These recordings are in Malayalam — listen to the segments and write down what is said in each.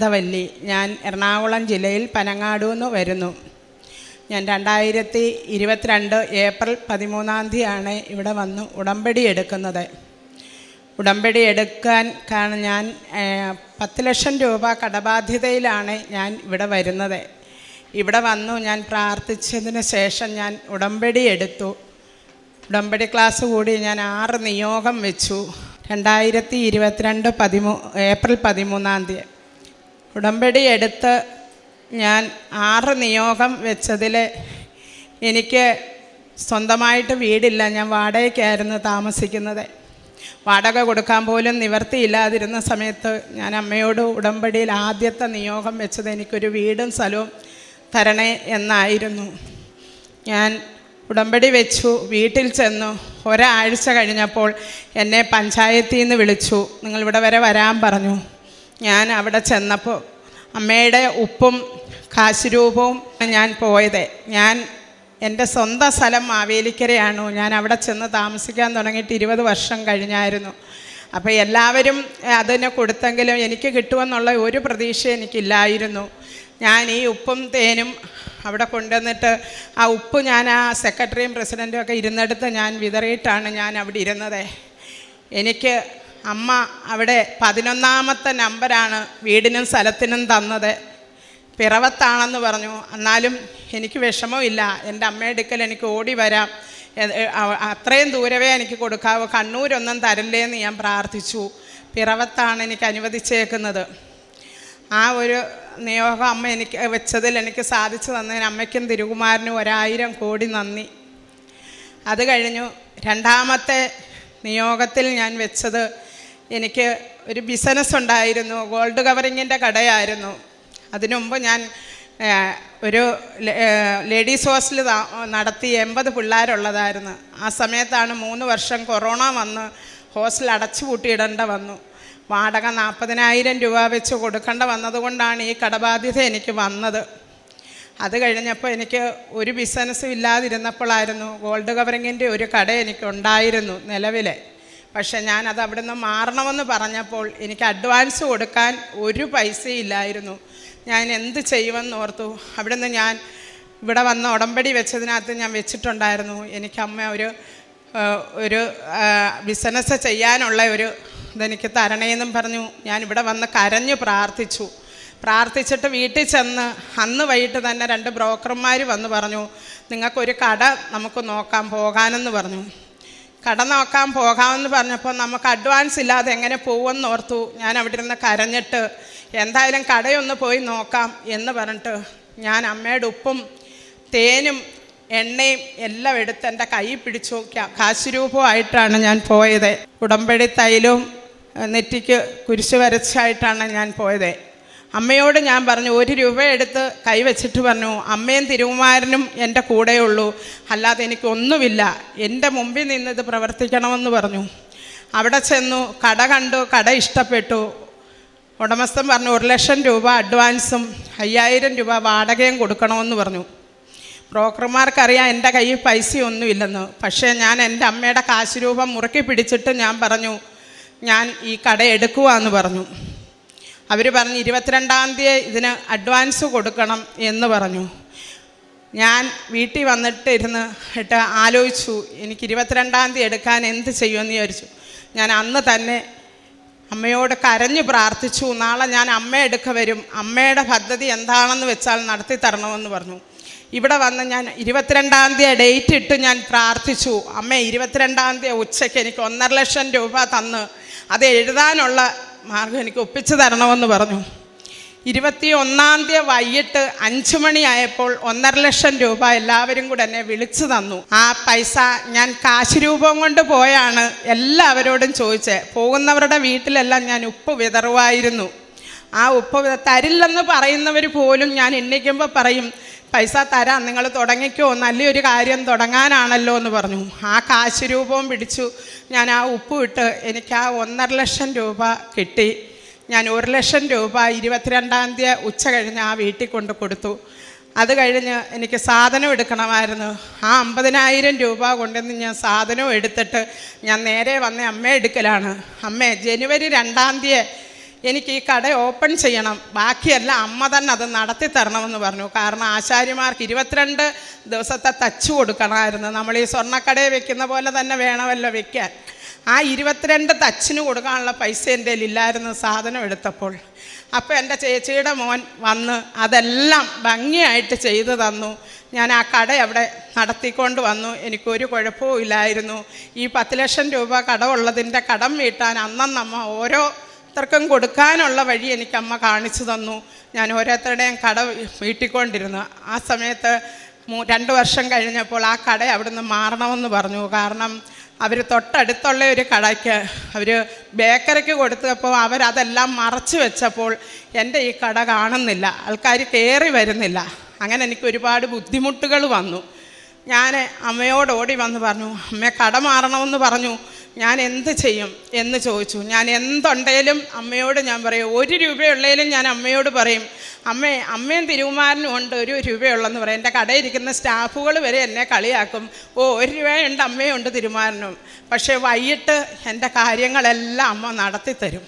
ആനന്ദവല്ലി ഞാൻ എറണാകുളം ജില്ലയിൽ പനങ്ങാടു നിന്ന് വരുന്നു. ഞാൻ രണ്ടായിരത്തി ഇരുപത്തിരണ്ട് ഏപ്രിൽ പതിമൂന്നാം തീയതിയാണ് ഇവിടെ വന്ന് ഉടമ്പടി എടുക്കുന്നത്. ഉടമ്പടി എടുക്കാൻ കാരണം ഞാൻ പത്ത് ലക്ഷം രൂപ കടബാധ്യതയിലാണ് ഞാൻ ഇവിടെ വരുന്നത്. ഇവിടെ വന്നു ഞാൻ പ്രാർത്ഥിച്ചതിന് ശേഷം ഞാൻ ഉടമ്പടി എടുത്തു. ഉടമ്പടി ക്ലാസ് കൂടി ഞാൻ ആറ് നിയോഗം വെച്ചു. രണ്ടായിരത്തി ഇരുപത്തിരണ്ട് പതിമൂ ഏപ്രിൽ പതിമൂന്നാം തീയതി. ഉടമ്പടി എടുത്ത് ഞാൻ ആറ് നിയോഗം വെച്ചതിൽ എനിക്ക് സ്വന്തമായിട്ട് വീടില്ല. ഞാൻ വാടകയ്ക്കായിരുന്നു താമസിക്കുന്നത്. വാടക കൊടുക്കാൻ പോലും നിവർത്തിയില്ലാതിരുന്ന സമയത്ത് ഞാൻ അമ്മയോട് ഉടമ്പടിയിൽ ആദ്യത്തെ നിയോഗം വെച്ചത് എനിക്കൊരു വീടും സ്ഥലവും തരണേ എന്നായിരുന്നു. ഞാൻ ഉടമ്പടി വെച്ചു വീട്ടിൽ ചെന്നു. ഒരാഴ്ച കഴിഞ്ഞപ്പോൾ എന്നെ പഞ്ചായത്തിൽ നിന്ന് വിളിച്ചു. നിങ്ങളിവിടെ വരെ വരാൻ പറഞ്ഞു. ഞാൻ അവിടെ ചെന്നപ്പോൾ അമ്മയുടെ ഉപ്പും കാശിരൂപവും ഞാൻ പോയത്. ഞാൻ എന്റെ സ്വന്തം സ്ഥലം മാവേലിക്കരയാണ്. ഞാൻ അവിടെ ചെന്ന് താമസിക്കാൻ തുടങ്ങിയിട്ട് ഇരുപത് വർഷം കഴിഞ്ഞായിരുന്നു. അപ്പോൾ എല്ലാവരും അതിനെ കൊടുത്തെങ്കിലും എനിക്ക് കിട്ടുമെന്നുള്ള ഒരു പ്രതീക്ഷ എനിക്കില്ലായിരുന്നു. ഞാൻ ഈ ഉപ്പും തേനും അവിടെ കൊണ്ടുവന്നിട്ട് ആ ഉപ്പ് ഞാൻ ആ സെക്രട്ടറിയും പ്രസിഡന്റും ഒക്കെ ഇരുന്നെടുത്ത് ഞാൻ വിതറിയിട്ടാണ് ഞാൻ അവിടെ ഇരുന്നത്. എനിക്ക് അമ്മ അവിടെ പതിനൊന്നാമത്തെ നമ്പരാണ് വീടിനും സ്ഥലത്തിനും തന്നത്. പിറവത്താണെന്ന് പറഞ്ഞു. എന്നാലും എനിക്ക് വിഷമമില്ല. എന്റെ അമ്മയുടെ അടുക്കൽ എനിക്ക് ഓടി വരാം. അത്രയും ദൂരവേ എനിക്ക് കൊടുക്കാവൂ. കണ്ണൂരൊന്നും തരല്ലേ എന്ന് ഞാൻ പ്രാർത്ഥിച്ചു. പിറവത്താണ് എനിക്ക് അനുവദിച്ചേക്കുന്നത്. ആ ഒരു നിയോഗം അമ്മ എനിക്ക് വെച്ചതിൽ എനിക്ക് സാധിച്ചു തന്നതിന് അമ്മയ്ക്കും തിരുകുമാരനും ഒരായിരം കോടി നന്ദി. അത് കഴിഞ്ഞു രണ്ടാമത്തെ നിയോഗത്തിൽ ഞാൻ വെച്ചത് എനിക്ക് ഒരു ബിസിനസ് ഉണ്ടായിരുന്നു ഗോൾഡ് കവറിങ്ങിന്റെ കടയായിരുന്നു. അതിനു മുമ്പ് ഞാൻ ഒരു ലേഡീസ് ഹോസ്റ്റൽ നടത്തി എൺപത് പിള്ളേരുള്ളതായിരുന്നു. ആ സമയത്താണ് മൂന്ന് വർഷം കൊറോണ വന്ന് ഹോസ്റ്റൽ അടച്ചു പൂട്ടിയിടേണ്ട വന്നു. വാടക നാൽപ്പതിനായിരം രൂപ വെച്ച് കൊടുക്കേണ്ട വന്നതുകൊണ്ടാണ് ഈ കടബാധ്യത എനിക്ക് വന്നത്. അത് കഴിഞ്ഞപ്പോൾ എനിക്ക് ഒരു ബിസിനസ്സും ഇല്ലാതിരുന്നപ്പോഴായിരുന്നു ഗോൾഡ് കവറിങ്ങിന്റെ ഒരു കട എനിക്കുണ്ടായിരുന്നു നിലവിൽ പക്ഷേ ഞാനത് അവിടെ നിന്ന് മാറണമെന്ന് പറഞ്ഞപ്പോൾ എനിക്ക് അഡ്വാൻസ് കൊടുക്കാൻ ഒരു പൈസയില്ലായിരുന്നു ഞാൻ എന്ത് ചെയ്യുമെന്ന് ഓർത്തു. അവിടെ നിന്ന് ഞാൻ ഇവിടെ വന്ന ഉടമ്പടി വെച്ചതിനകത്ത് ഞാൻ വെച്ചിട്ടുണ്ടായിരുന്നു. എനിക്ക് അമ്മ ഒരു ഒരു ബിസിനസ് ചെയ്യാനുള്ള ഒരു ഇതെനിക്ക് തരണേന്നും പറഞ്ഞു. ഞാൻ ഇവിടെ വന്ന് കരഞ്ഞു പ്രാർത്ഥിച്ചു. പ്രാർത്ഥിച്ചിട്ട് വീട്ടിൽ ചെന്ന് അന്ന് വൈകിട്ട് തന്നെ രണ്ട് ബ്രോക്കർമാർ വന്ന് പറഞ്ഞു നിങ്ങൾക്കൊരു കട നമുക്ക് നോക്കാം പോകാനെന്ന് പറഞ്ഞു. കട നോക്കാൻ പോകാമെന്ന് പറഞ്ഞപ്പോൾ നമുക്ക് അഡ്വാൻസ് ഇല്ലാതെ എങ്ങനെ പോവുമെന്ന് ഓർത്തു. ഞാൻ അവിടെ ഇരുന്ന് കരഞ്ഞിട്ട് എന്തായാലും കടയൊന്ന് പോയി നോക്കാം എന്ന് പറഞ്ഞിട്ട് ഞാൻ അമ്മയുടെ ഉപ്പും തേനും എണ്ണയും എല്ലാം എടുത്ത് എന്റെ കൈ പിടിച്ചു. കാശുരൂപമായിട്ടാണ് ഞാൻ പോയത്. ഉടമ്പടി തൈലും നെറ്റിക്ക് കുരിശ് വരച്ചായിട്ടാണ് ഞാൻ പോയത്. അമ്മയോട് ഞാൻ പറഞ്ഞു ഒരു രൂപ എടുത്ത് കൈവച്ചിട്ട് പറഞ്ഞു അമ്മയും തിരുകുമാരനും എന്റെ കൂടെയുള്ളൂ അല്ലാതെ എനിക്കൊന്നുമില്ല എന്റെ മുമ്പിൽ നിന്ന് ഇത് പ്രവർത്തിക്കണമെന്ന് പറഞ്ഞു. അവിടെ ചെന്നു കട കണ്ടു കട ഇഷ്ടപ്പെട്ടു. ഉടമസ്ഥൻ പറഞ്ഞു ഒരു ലക്ഷം രൂപ അഡ്വാൻസും അയ്യായിരം രൂപ വാടകയും കൊടുക്കണമെന്ന് പറഞ്ഞു. ബ്രോക്കർമാർക്കറിയാം എന്റെ കയ്യിൽ പൈസയൊന്നുമില്ലെന്ന്. പക്ഷേ ഞാൻ എന്റെ അമ്മയുടെ കാശ് രൂപം മുറുക്കി പിടിച്ചിട്ട് ഞാൻ പറഞ്ഞു ഞാൻ ഈ കട എടുക്കുവാന്ന് പറഞ്ഞു. അവർ പറഞ്ഞു ഇരുപത്തിരണ്ടാം തീയതി ഇതിന് അഡ്വാൻസ് കൊടുക്കണം എന്ന് പറഞ്ഞു. ഞാൻ വീട്ടിൽ വന്നിട്ട് ഇരുന്ന് ഇട്ട് ആലോചിച്ചു എനിക്ക് ഇരുപത്തിരണ്ടാം തീയതി എടുക്കാൻ എന്ത് ചെയ്യുമെന്ന് വിചാരിച്ചു. ഞാൻ അന്ന് തന്നെ അമ്മയോട് കരഞ്ഞു പ്രാർത്ഥിച്ചു നാളെ ഞാൻ അമ്മ എടുക്ക വരും. അമ്മയുടെ പദ്ധതി എന്താണെന്ന് വെച്ചാൽ നടത്തി തരണമെന്ന് പറഞ്ഞു. ഇവിടെ വന്ന് ഞാൻ ഇരുപത്തിരണ്ടാം തീയതി ഡേറ്റ് ഇട്ട് ഞാൻ പ്രാർത്ഥിച്ചു. അമ്മ ഇരുപത്തിരണ്ടാം തീയതി ഉച്ചയ്ക്ക് എനിക്ക് ഒന്നര ലക്ഷം രൂപ തന്ന്. അത് എഴുതാനുള്ള മാർഗം എനിക്ക് ഒപ്പിച്ചു തരണമെന്ന് പറഞ്ഞു. ഇരുപത്തി ഒന്നാം തീയതി വൈകിട്ട് അഞ്ചു മണിയായപ്പോൾ ഒന്നര ലക്ഷം രൂപ എല്ലാവരും കൂടെ എന്നെ വിളിച്ചു തന്നു. ആ പൈസ ഞാൻ കാശ് രൂപം കൊണ്ട് പോയാണ് എല്ലാവരോടും ചോദിച്ചത് പോകുന്നവരുടെ വീട്ടിലെല്ലാം ഞാൻ ഉപ്പ് വിതറുമായിരുന്നു ആ ഉപ്പ് തരില്ലെന്ന് പറയുന്നവർ പോലും ഞാൻ എണ്ണിക്കുമ്പോൾ പറയും പൈസ തരാം നിങ്ങൾ തുടങ്ങിക്കോ. നല്ലൊരു കാര്യം തുടങ്ങാനാണല്ലോ എന്ന് പറഞ്ഞു. ആ കാശ് രൂപവും പിടിച്ചു. ഞാൻ ആ ഉപ്പ് ഇട്ട് എനിക്ക് ആ ഒന്നര ലക്ഷം രൂപ കിട്ടി. ഞാൻ ഒരു ലക്ഷം രൂപ ഇരുപത്തിരണ്ടാം തീയതി ഉച്ച കഴിഞ്ഞ് ആ വീട്ടിൽ കൊണ്ട് കൊടുത്തു. അത് കഴിഞ്ഞ് എനിക്ക് സാധനം എടുക്കണമായിരുന്നു. ആ അമ്പതിനായിരം രൂപ കൊണ്ടുവന്ന് ഞാൻ സാധനവും എടുത്തിട്ട് ഞാൻ നേരെ വന്ന അമ്മ എടുക്കലാണ്. അമ്മേ ജനുവരി രണ്ടാം തീയതി എനിക്ക് ഈ കട ഓപ്പൺ ചെയ്യണം. ബാക്കിയെല്ലാം അമ്മ തന്നെ അത് നടത്തി തരണമെന്ന് പറഞ്ഞു. കാരണം ആശാരിമാർക്ക് ഇരുപത്തിരണ്ട് ദിവസത്തെ തച്ച് കൊടുക്കണമായിരുന്നു. നമ്മൾ ഈ സ്വർണക്കടയിൽ വെക്കുന്ന പോലെ തന്നെ വേണമല്ലോ വെക്കാൻ. ആ ഇരുപത്തിരണ്ട് തച്ചിന് കൊടുക്കാനുള്ള പൈസ എന്റെ ഇല്ലായിരുന്നു സാധനം എടുത്തപ്പോൾ. അപ്പോൾ എന്റെ ചേച്ചിയുടെ മോൻ വന്ന് അതെല്ലാം ഭംഗിയായിട്ട് ചെയ്തു തന്നു. ഞാൻ ആ കട അവിടെ നടത്തിക്കൊണ്ട് വന്നു. എനിക്കൊരു കുഴപ്പവും ഇല്ലായിരുന്നു. ഈ പത്ത് ലക്ഷം രൂപ കടമുള്ളതിന്റെ കടം വീട്ടാൻ അന്നമ്മ ഓരോരുത്തർക്കും കൊടുക്കാനുള്ള വഴി എനിക്ക് അമ്മ കാണിച്ചു തന്നു. ഞാൻ ഓരോരുത്തരുടെയും കട വീട്ടിക്കൊണ്ടിരുന്നു. ആ സമയത്ത് രണ്ട് വർഷം കഴിഞ്ഞപ്പോൾ ആ കട അവിടുന്ന് മാറണമെന്ന് പറഞ്ഞു. കാരണം അവർ തൊട്ടടുത്തുള്ള ഒരു കടയ്ക്ക് അവർ ബേക്കറിക്ക് കൊടുത്തപ്പോൾ അവരതെല്ലാം മറച്ചു വെച്ചപ്പോൾ എന്റെ ഈ കട കാണുന്നില്ല. ആൾക്കാർ കയറി വരുന്നില്ല. അങ്ങനെ എനിക്ക് ഒരുപാട് ബുദ്ധിമുട്ടുകൾ വന്നു. ഞാൻ അമ്മയോട് ഓടി വന്ന് പറഞ്ഞു അമ്മ കട മാറണമെന്ന് പറഞ്ഞു. ഞാൻ എന്ത് ചെയ്യും എന്ന് ചോദിച്ചു. ഞാൻ എന്തുണ്ടെങ്കിലും അമ്മയോട് ഞാൻ പറയും. ഒരു രൂപയുള്ളതിലും ഞാൻ അമ്മയോട് പറയും. അമ്മേ അമ്മയും തിരുവുമാരനും ഉണ്ട് ഒരു രൂപയുള്ളെന്ന് പറയും. എന്റെ കടയിരിക്കുന്ന സ്റ്റാഫുകൾ വരെ എന്നെ കളിയാക്കും. ഓ ഒരു രൂപയുണ്ട് അമ്മയുണ്ട് തിരുമാരനും പക്ഷേ വൈകിട്ട് എന്റെ കാര്യങ്ങളെല്ലാം അമ്മ നടത്തി തരും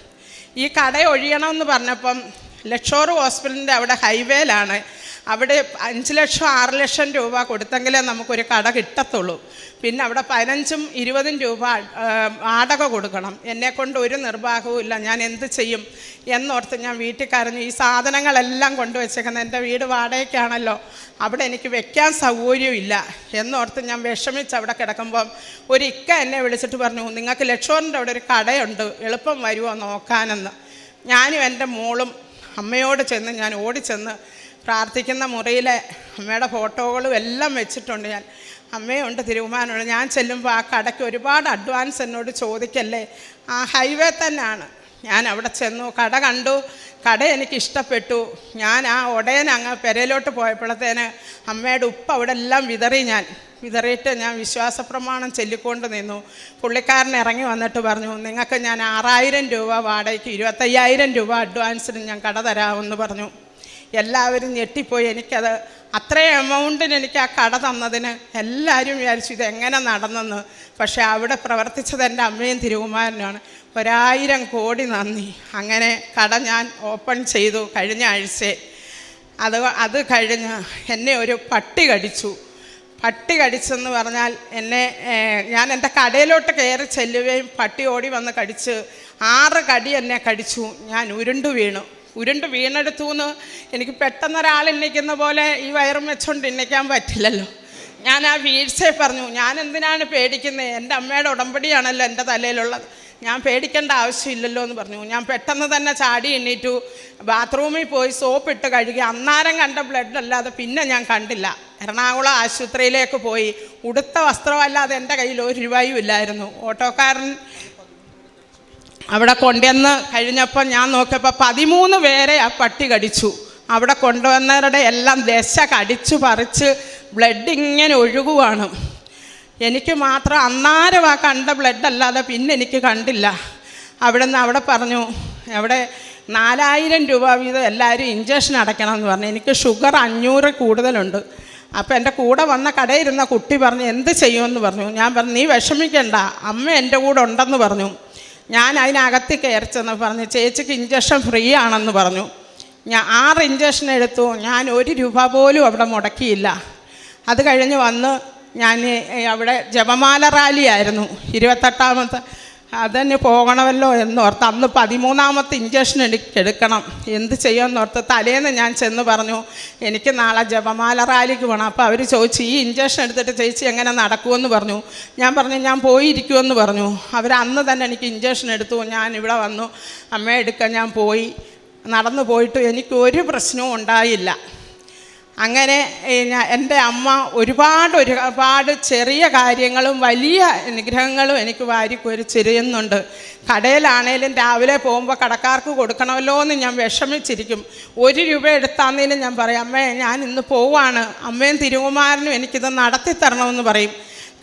ഈ കട ഒഴിയണമെന്ന് പറഞ്ഞപ്പം ലക്ഷോർ ഹോസ്പിറ്റലിന്റെ അവിടെ ഹൈവേയിലാണ്. അവിടെ അഞ്ച് ലക്ഷം ആറ് ലക്ഷം രൂപ കൊടുത്തെങ്കിലേ നമുക്കൊരു കട കിട്ടത്തുള്ളൂ. പിന്നെ അവിടെ പതിനഞ്ചും ഇരുപതും രൂപ വാടക കൊടുക്കണം. എന്നെക്കൊണ്ട് ഒരു നിർവാഹവും ഇല്ല. ഞാൻ എന്ത് ചെയ്യും എന്നോർത്ത് ഞാൻ വീട്ടിൽ കരഞ്ഞു. ഈ സാധനങ്ങളെല്ലാം കൊണ്ടുവച്ചേക്കുന്നത് എന്റെ വീട് വാടകയ്ക്കാണല്ലോ. അവിടെ എനിക്ക് വെക്കാൻ സൗകര്യമില്ല എന്നോർത്ത് ഞാൻ വിഷമിച്ച് അവിടെ കിടക്കുമ്പം ഒരു ഇക്ക എന്നെ വിളിച്ചിട്ട് പറഞ്ഞു നിങ്ങൾക്ക് ലക്ഷോറിന്റെ അവിടെ ഒരു കടയുണ്ട്. എളുപ്പം വരുമോ നോക്കാനെന്ന്. ഞാനും എന്റെ മോളും അമ്മയോട് ചെന്ന് ഞാൻ ഓടിച്ചെന്ന് പ്രാർത്ഥിക്കുന്ന മുറിയിലെ അമ്മയുടെ ഫോട്ടോകളും എല്ലാം വെച്ചിട്ടുണ്ട് ഞാൻ. അമ്മയുണ്ട് തിരുവുമാനുണ്ട് ഞാൻ ചെല്ലുമ്പോൾ ആ കടയ്ക്ക് ഒരുപാട് അഡ്വാൻസ് എന്നോട് ചോദിക്കല്ലേ? ആ ഹൈവേ തന്നെയാണ്. ഞാൻ അവിടെ ചെന്നു കട കണ്ടു. കട എനിക്ക് ഇഷ്ടപ്പെട്ടു. ഞാൻ ആ ഉടയൻ അങ്ങ് പെരയിലോട്ട് പോയപ്പോഴത്തേന് അമ്മയുടെ ഉപ്പ് അവിടെ എല്ലാം വിതറി ഞാൻ. വിതറിയിട്ട് ഞാൻ വിശ്വാസ പ്രമാണം ചൊല്ലിക്കൊണ്ട് നിന്നു. പുള്ളിക്കാരൻ ഇറങ്ങി വന്നിട്ട് പറഞ്ഞു നിങ്ങൾക്ക് ഞാൻ ആറായിരം രൂപ വാടകയ്ക്ക് ഇരുപത്തയ്യായിരം രൂപ അഡ്വാൻസിന് ഞാൻ കട തരാമെന്ന് പറഞ്ഞു. എല്ലാവരും ഞെട്ടിപ്പോയി. എനിക്കത് അത്രയും എമൗണ്ടിന് എനിക്ക് ആ കട തന്നതിന് എല്ലാവരും വിചാരിച്ചു ഇത് എങ്ങനെ നടന്നെന്ന്. പക്ഷേ അവിടെ പ്രവർത്തിച്ചത് എന്റെ അമ്മയും തിരുകുമാരനാണ് ഒരായിരം കോടി നന്ദി. അങ്ങനെ കട ഞാൻ ഓപ്പൺ ചെയ്തു കഴിഞ്ഞ ആഴ്ച. അത് അത് കഴിഞ്ഞ് എന്നെ ഒരു പട്ടി കടിച്ചു. പട്ടി കടിച്ചെന്ന് പറഞ്ഞാൽ എന്നെ ഞാൻ എന്റെ കടയിലോട്ട് കയറി ചെല്ലുകയും പട്ടി ഓടി വന്ന് കടിച്ച് ആറ് കടി എന്നെ കടിച്ചു. ഞാൻ ഉരുണ്ടു വീണു. ഉരുണ്ട് വീണെടുത്തു എന്ന് എനിക്ക് പെട്ടെന്ന് ഒരാൾ എണ്ണിക്കുന്ന പോലെ ഈ വയറും വെച്ചുകൊണ്ട് എണ്ണിക്കാൻ പറ്റില്ലല്ലോ. ഞാൻ ആ വീഴ്ചയെ പറഞ്ഞു ഞാൻ എന്തിനാണ് പേടിക്കുന്നത് എന്റെ അമ്മയുടെ ഉടമ്പടിയാണല്ലോ എന്റെ തലയിലുള്ളത്. ഞാൻ പേടിക്കേണ്ട ആവശ്യമില്ലല്ലോ എന്ന് പറഞ്ഞു. ഞാൻ പെട്ടെന്ന് തന്നെ ചാടി എണ്ണീറ്റു ബാത്റൂമിൽ പോയി സോപ്പ് ഇട്ട് കഴുകി. അന്നാരം കണ്ട ബ്ലഡ് അല്ലാതെ പിന്നെ ഞാൻ കണ്ടില്ല. എറണാകുളം ആശുപത്രിയിലേക്ക് പോയി. ഉടുത്ത വസ്ത്രമല്ലാതെ എന്റെ കയ്യിൽ ഒരു രൂപയും ഇല്ലായിരുന്നു. ഓട്ടോക്കാരൻ അവിടെ കൊണ്ടുവന്ന് കഴിഞ്ഞപ്പോൾ ഞാൻ നോക്കിയപ്പോൾ പതിമൂന്ന് പേരെ ആ പട്ടി കടിച്ചു. അവിടെ കൊണ്ടുവന്നവരുടെ എല്ലാം ദശ കടിച്ചു പറിച്ച് ബ്ലഡ് ഇങ്ങനെ ഒഴുകുവാണ്. എനിക്ക് മാത്രം അന്നാരം ആ കണ്ട ബ്ലഡ് അല്ലാതെ പിന്നെ എനിക്ക് കണ്ടില്ല. അവിടെ നിന്ന് അവിടെ പറഞ്ഞു അവിടെ നാലായിരം രൂപ വീതം എല്ലാവരും ഇഞ്ചക്ഷൻ അടയ്ക്കണം എന്ന് പറഞ്ഞു. എനിക്ക് ഷുഗർ അഞ്ഞൂറ് കൂടുതലുണ്ട്. അപ്പോൾ എന്റെ കൂടെ വന്ന കടയിരുന്ന കുട്ടി പറഞ്ഞു എന്ത് ചെയ്യുമെന്ന് പറഞ്ഞു. ഞാൻ പറഞ്ഞു നീ വിഷമിക്കണ്ട. അമ്മ എന്റെ കൂടെ ഉണ്ടെന്ന് പറഞ്ഞു. ഞാൻ അതിനകത്ത് കയറി ചെന്ന് പറഞ്ഞു ചേച്ചിക്ക് ഇഞ്ചക്ഷൻ ഫ്രീ ആണെന്ന് പറഞ്ഞു. ഞാൻ ആറ് ഇഞ്ചക്ഷൻ എടുത്തു. ഞാൻ ഒരു രൂപ പോലും അവിടെ മുടക്കിയില്ല. അത് കഴിഞ്ഞ് വന്ന് ഞാൻ അവിടെ ജപമാല റാലി ആയിരുന്നു ഇരുപത്തെട്ടാമത്തെ അതന്നെ പോകണമല്ലോ എന്നോർത്ത്. അന്ന് പതിമൂന്നാമത്തെ ഇഞ്ചക്ഷൻ എടുക്കണം. എന്ത് ചെയ്യുമെന്നോർത്ത് തലേന്ന് ഞാൻ ചെന്ന് പറഞ്ഞു എനിക്ക് നാളെ ജപമാല റാലിക്ക് പോകണം അപ്പോൾ അവർ ചോദിച്ചു ഈ ഇഞ്ചക്ഷൻ എടുത്തിട്ട് ചേച്ചി എങ്ങനെ നടക്കുമെന്ന് പറഞ്ഞു? ഞാൻ പറഞ്ഞു ഞാൻ പോയിരിക്കുമെന്ന് പറഞ്ഞു. അവർ അന്ന് തന്നെ എനിക്ക് ഇഞ്ചക്ഷൻ എടുത്തു. ഞാൻ ഇവിടെ വന്നു അമ്മയെടുക്കാൻ ഞാൻ പോയി. നടന്നു പോയിട്ട് എനിക്ക് ഒരു പ്രശ്നവും ഉണ്ടായില്ല. അങ്ങനെ എന്റെ അമ്മ ഒരുപാട് ഒരുപാട് ചെറിയ കാര്യങ്ങളും വലിയ അനുഗ്രഹങ്ങളും എനിക്ക് വാരിക്കൊരു ചിരിയുന്നുണ്ട് കടയിലാണേലും രാവിലെ പോകുമ്പോൾ കടക്കാർക്ക് കൊടുക്കണമല്ലോ എന്ന് ഞാൻ വിഷമിച്ചിരിക്കും. ഒരു രൂപ എടുത്താന്നേലും ഞാൻ പറയും അമ്മേ ഞാൻ ഇന്ന് പോവാണ്. അമ്മയും തിരുകുമാരനും എനിക്കിത് നടത്തി തരണമെന്ന് പറയും.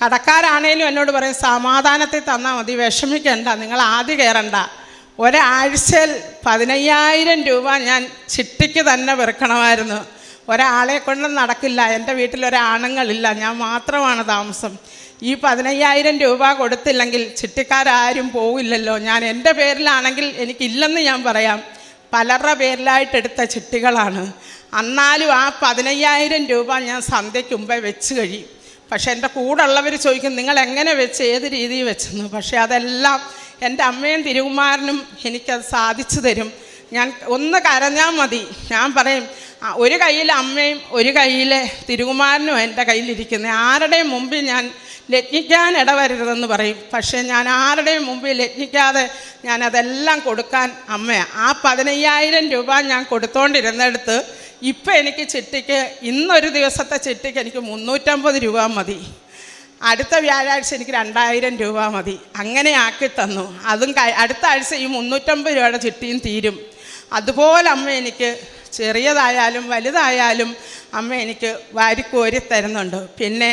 കടക്കാരാണേലും എന്നോട് പറയും സമാധാനത്തിൽ തന്നാൽ മതി വിഷമിക്കണ്ട നിങ്ങൾ ആദ്യം കയറണ്ട. ഒരാഴ്ചയിൽ പതിനയ്യായിരം രൂപ ഞാൻ ചിട്ടിക്ക് തന്നെ വെറുക്കണമായിരുന്നു. ഒരാളെ കൊണ്ട് നടക്കില്ല. എന്റെ വീട്ടിൽ ഒരാണുങ്ങളില്ല. ഞാൻ മാത്രമാണ് താമസം. ഈ പതിനയ്യായിരം രൂപ കൊടുത്തില്ലെങ്കിൽ ചിട്ടിക്കാരാരും പോവില്ലല്ലോ. ഞാൻ എന്റെ പേരിലാണെങ്കിൽ എനിക്കില്ലെന്ന് ഞാൻ പറയാം. പലരുടെ പേരിലായിട്ട് എടുത്ത ചിട്ടികളാണ്. എന്നാലും ആ പതിനയ്യായിരം രൂപ ഞാൻ സന്ധ്യയ്ക്ക് മുമ്പേ വെച്ച് കഴിയും. പക്ഷേ എന്റെ കൂടെ ഉള്ളവർ ചോദിക്കും നിങ്ങൾ എങ്ങനെ വെച്ച്? ഏത് രീതിയിൽ വെച്ചെന്ന്? പക്ഷേ അതെല്ലാം എന്റെ അമ്മയും തിരുകുമാരനും എനിക്കത് സാധിച്ചു തരും. ഞാൻ ഒന്ന് കരഞ്ഞാൽ മതി. ഞാൻ പറയും "ആ, ഒരു കയ്യിൽ അമ്മയും ഒരു കയ്യിൽ തിരുകുമാരനും എന്റെ കയ്യിലിരിക്കുന്നത്. ആരുടെയും മുമ്പിൽ ഞാൻ ലജ്ഞിക്കാൻ ഇടവരരുതെന്ന് പറയും. പക്ഷേ ഞാൻ ആരുടെയും മുമ്പിൽ ലജ്ഞിക്കാതെ ഞാനതെല്ലാം കൊടുക്കാൻ അമ്മയാണ് ആ പതിനയ്യായിരം രൂപ ഞാൻ കൊടുത്തോണ്ടിരുന്നെടുത്ത് ഇപ്പം എനിക്ക് ചിട്ടിക്ക് ഇന്നൊരു ദിവസത്തെ ചിട്ടിക്ക് എനിക്ക് മുന്നൂറ്റമ്പത് രൂപ മതി. അടുത്ത വ്യാഴാഴ്ച എനിക്ക് രണ്ടായിരം രൂപ മതി. അങ്ങനെ ആക്കി തന്നു. അതും അടുത്ത ആഴ്ച ഈ മുന്നൂറ്റമ്പത് രൂപയുടെ ചിട്ടിയും തീരും. അതുപോലെ അമ്മ എനിക്ക് ചെറിയതായാലും വലുതായാലും അമ്മ എനിക്ക് വാരിക്കോരി തരുന്നുണ്ട്. പിന്നെ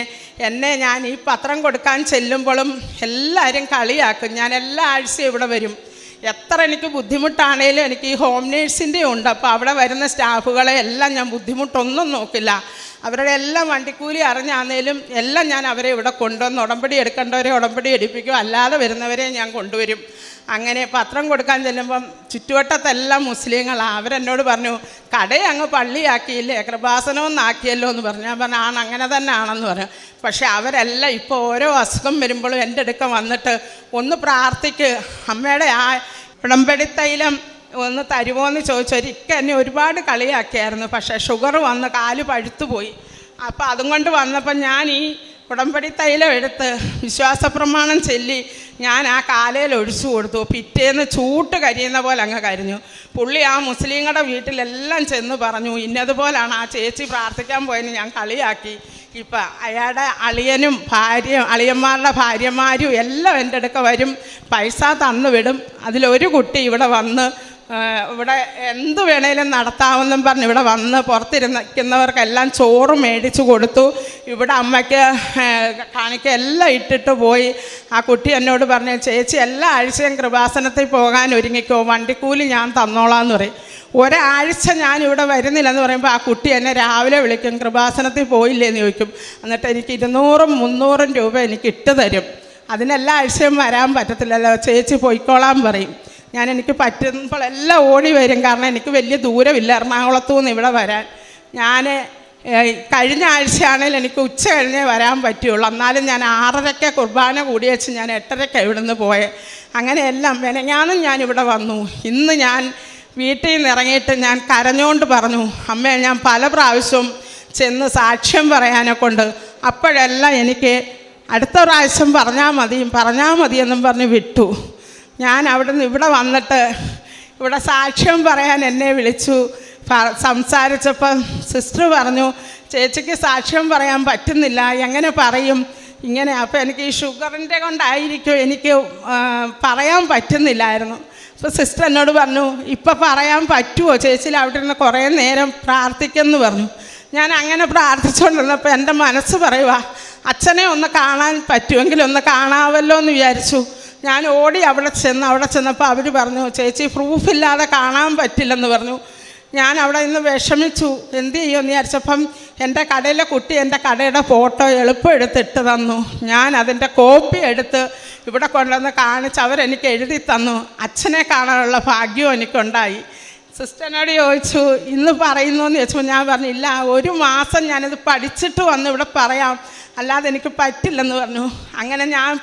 എന്നെ ഞാൻ ഈ പത്രം കൊടുക്കാൻ ചെല്ലുമ്പോഴും എല്ലാവരും കളിയാക്കും. ഞാൻ എല്ലാ ആഴ്ചയും ഇവിടെ വരും. എത്ര എനിക്ക് ബുദ്ധിമുട്ടാണേലും എനിക്ക് ഈ ഹോം നേഴ്സിന്റെ ഉണ്ട്. അപ്പോൾ അവിടെ വരുന്ന സ്റ്റാഫുകളെ എല്ലാം ഞാൻ ബുദ്ധിമുട്ടൊന്നും നോക്കില്ല. അവരുടെ എല്ലാം വണ്ടിക്കൂലി അറിഞ്ഞാന്നേലും എല്ലാം ഞാൻ അവരെ ഇവിടെ കൊണ്ടുവന്ന് ഉടമ്പടി എടുക്കേണ്ടവരെ ഉടമ്പടി എടുപ്പിക്കും. അല്ലാതെ വരുന്നവരെ ഞാൻ കൊണ്ടുവരും. അങ്ങനെ പത്രം കൊടുക്കാൻ ചെല്ലുമ്പം ചുറ്റുവട്ടത്തെല്ലാം മുസ്ലിങ്ങളാണ് അവരെന്നോട് പറഞ്ഞു കടയെ അങ്ങ് പള്ളിയാക്കിയില്ലേ കൃപാസനമൊന്നാക്കിയല്ലോ എന്ന് പറഞ്ഞു. ഞാൻ പറഞ്ഞു ആണ് അങ്ങനെ തന്നെ ആണെന്ന് പറഞ്ഞു. പക്ഷേ അവരെല്ലാം ഇപ്പോൾ ഓരോ അസുഖം വരുമ്പോഴും എന്റെ അടുക്ക വന്നിട്ട് ഒന്ന് പ്രാർത്ഥിക്ക്. അമ്മയുടെ ആ ഉടമ്പടി തൈലം ഒന്ന് തരുമോ എന്ന് ചോദിച്ചൊരിക്കൽ എന്നെ ഒരുപാട് കളിയാക്കിയായിരുന്നു. പക്ഷേ ഷുഗർ വന്ന് കാൽ പഴുത്തുപോയി. അപ്പോൾ അതും കൊണ്ട് വന്നപ്പോൾ ഞാൻ ഈ ഉടമ്പടി തൈലം എടുത്ത് വിശ്വാസ പ്രമാണം ചൊല്ലി ഞാൻ ആ കാലയിൽ ഒഴിച്ചു കൊടുത്തു. പിറ്റേന്ന് ചൂട്ട് കരിയുന്ന പോലെ അങ്ങ് കരിഞ്ഞു. പുള്ളി ആ മുസ്ലിങ്ങളുടെ വീട്ടിലെല്ലാം ചെന്ന് പറഞ്ഞു ഇന്നതുപോലാണ് ആ ചേച്ചി പ്രാർത്ഥിക്കാൻ പോയതിന് ഞാൻ കളിയാക്കി. ഇപ്പം അയാളുടെ അളിയനും ഭാര്യ അളിയന്മാരുടെ ഭാര്യമാരും എല്ലാം എന്റെ അടുക്ക വരും. പൈസ തന്നു വിടും. അതിലൊരു കുട്ടി ഇവിടെ വന്ന് ഇവിടെ എന്ത് വേണേലും നടത്താമെന്നും പറഞ്ഞ് ഇവിടെ വന്ന് പുറത്തിരുന്നിക്കുന്നവർക്കെല്ലാം ചോറ് മേടിച്ചു കൊടുത്തു. ഇവിടെ അമ്മയ്ക്ക് കാണിക്ക എല്ലാം ഇട്ടിട്ട് പോയി. ആ കുട്ടി എന്നോട് പറഞ്ഞു ചേച്ചി എല്ലാ ആഴ്ചയും കൃപാസനത്തിൽ പോകാൻ ഒരുങ്ങിക്കോ. വണ്ടിക്കൂലി ഞാൻ തന്നോളാന്ന് പറയും. ഒരാഴ്ച ഞാൻ ഇവിടെ വരുന്നില്ലെന്ന് പറയുമ്പോൾ ആ കുട്ടി എന്നെ രാവിലെ വിളിക്കും കൃപാസനത്തിൽ പോയില്ലേന്ന് ചോദിക്കും. എന്നിട്ട് എനിക്ക് ഇരുന്നൂറും മുന്നൂറും രൂപ എനിക്ക് ഇട്ട് തരും. അതിനെല്ലാ ആഴ്ചയും വരാൻ പറ്റത്തില്ലല്ലോ. ചേച്ചി പോയിക്കോളാൻ പറയും. ഞാൻ എനിക്ക് പറ്റുമ്പോഴെല്ലാം ഓടി വരും. കാരണം എനിക്ക് വലിയ ദൂരമില്ല. എറണാകുളത്തു നിന്ന് ഇവിടെ വരാൻ. ഞാൻ കഴിഞ്ഞ ആഴ്ചയാണെങ്കിൽ എനിക്ക് ഉച്ച കഴിഞ്ഞേ വരാൻ പറ്റുള്ളൂ. എന്നാലും ഞാൻ ആറരയ്ക്ക് കുർബാന കൂടി വെച്ച് ഞാൻ എട്ടരയ്ക്ക് നിന്ന് പോയെ. അങ്ങനെയെല്ലാം വിനങ്ങാനും ഞാൻ ഇവിടെ വന്നു. ഇന്ന് ഞാൻ വീട്ടിൽ നിന്ന് ഇറങ്ങിയിട്ട് ഞാൻ കരഞ്ഞുകൊണ്ട് പറഞ്ഞു അമ്മേ ഞാൻ പല പ്രാവശ്യവും ചെന്ന് സാക്ഷ്യം പറയാനെ കൊണ്ട് അപ്പോഴെല്ലാം എനിക്ക് അടുത്ത പ്രാവശ്യം പറഞ്ഞാൽ മതി പറഞ്ഞാൽ മതി എന്നും പറഞ്ഞ് വിട്ടു. ഞാൻ അവിടെ നിന്ന് ഇവിടെ വന്നിട്ട് ഇവിടെ സാക്ഷ്യം പറയാൻ എന്നെ വിളിച്ചു. സംസാരിച്ചപ്പം സിസ്റ്റർ പറഞ്ഞു ചേച്ചിക്ക് സാക്ഷ്യം പറയാൻ പറ്റുന്നില്ല എങ്ങനെ പറയും? ഇങ്ങനെ അപ്പോൾ എനിക്ക് ഈ ഷുഗറിന്റെ കൊണ്ടായിരിക്കും എനിക്ക് പറയാൻ പറ്റുന്നില്ലായിരുന്നു. അപ്പോൾ സിസ്റ്റർ എന്നോട് പറഞ്ഞു ഇപ്പം പറയാൻ പറ്റുമോ ചേച്ചിയിൽ അവിടെ ഇരുന്ന് കുറേ നേരം പ്രാർത്ഥിക്കുമെന്ന് പറഞ്ഞു. ഞാൻ അങ്ങനെ പ്രാർത്ഥിച്ചുകൊണ്ടിരുന്നപ്പോൾ എന്റെ മനസ്സ് പറയുക അച്ഛനെ ഒന്ന് കാണാൻ പറ്റുമെങ്കിൽ ഒന്ന് കാണാമല്ലോ എന്ന് വിചാരിച്ചു. ഞാൻ ഓടി അവിടെ ചെന്ന് അവിടെ ചെന്നപ്പോൾ അവർ പറഞ്ഞു ചേച്ചി പ്രൂഫില്ലാതെ കാണാൻ പറ്റില്ലെന്ന് പറഞ്ഞു. ഞാൻ അവിടെ നിന്ന് വിഷമിച്ചു. എന്ത് ചെയ്യുമെന്ന് വിചാരിച്ചപ്പം എന്റെ കടയിലെ കുട്ടി എന്റെ കടയുടെ ഫോട്ടോ എളുപ്പം എടുത്തിട്ട് തന്നു. ഞാൻ അതിന്റെ കോപ്പി എടുത്ത് ഇവിടെ കൊണ്ടുവന്ന് കാണിച്ച് അവരെനിക്ക് എഴുതി തന്നു. അച്ഛനെ കാണാനുള്ള ഭാഗ്യവും എനിക്കുണ്ടായി. സിസ്റ്ററിനോട് ചോദിച്ചു ഇന്ന് പറയുന്നു എന്ന് ചോദിച്ചപ്പോൾ ഞാൻ പറഞ്ഞു ഇല്ല ഒരു മാസം ഞാനിത് പഠിച്ചിട്ട് വന്ന് ഇവിടെ പറയാം. അല്ലാതെ എനിക്ക് പറ്റില്ലെന്ന് പറഞ്ഞു. അങ്ങനെ ഞാൻ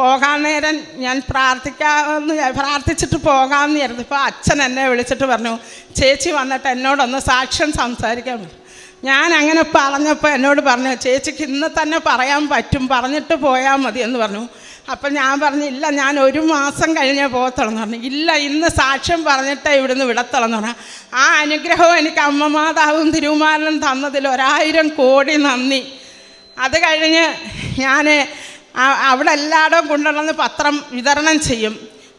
പോകാൻ നേരം ഞാൻ പ്രാർത്ഥിക്കാമെന്ന് പ്രാർത്ഥിച്ചിട്ട് പോകാമെന്ന് കരുതി. ഇപ്പോൾ അച്ഛൻ എന്നെ വിളിച്ചിട്ട് പറഞ്ഞു ചേച്ചി വന്നിട്ട് എന്നോടൊന്ന് സാക്ഷ്യം സംസാരിക്കാൻ ഞാൻ അങ്ങനെ പറഞ്ഞപ്പോൾ എന്നോട് പറഞ്ഞു ചേച്ചിക്ക് ഇന്ന് തന്നെ പറയാൻ പറ്റും പറഞ്ഞിട്ട് പോയാൽ മതി എന്ന് പറഞ്ഞു. അപ്പം ഞാൻ പറഞ്ഞു ഇല്ല ഞാൻ ഒരു മാസം കഴിഞ്ഞേ പോകത്തുള്ളൂ എന്ന് പറഞ്ഞു. ഇല്ല ഇന്ന് സാക്ഷ്യം പറഞ്ഞിട്ടേ ഇവിടുന്ന് വിടത്തുള്ളൂ എന്ന് പറഞ്ഞു. ആ അനുഗ്രഹവും എനിക്ക് അമ്മ മാതാവും തിരുമാരനും തന്നതിൽ ഒരായിരം കോടി നന്ദി. അത് കഴിഞ്ഞ് ഞാൻ അവിടെ എല്ലായിടവും കൊണ്ടുവന്ന് പത്രം വിതരണം ചെയ്യും.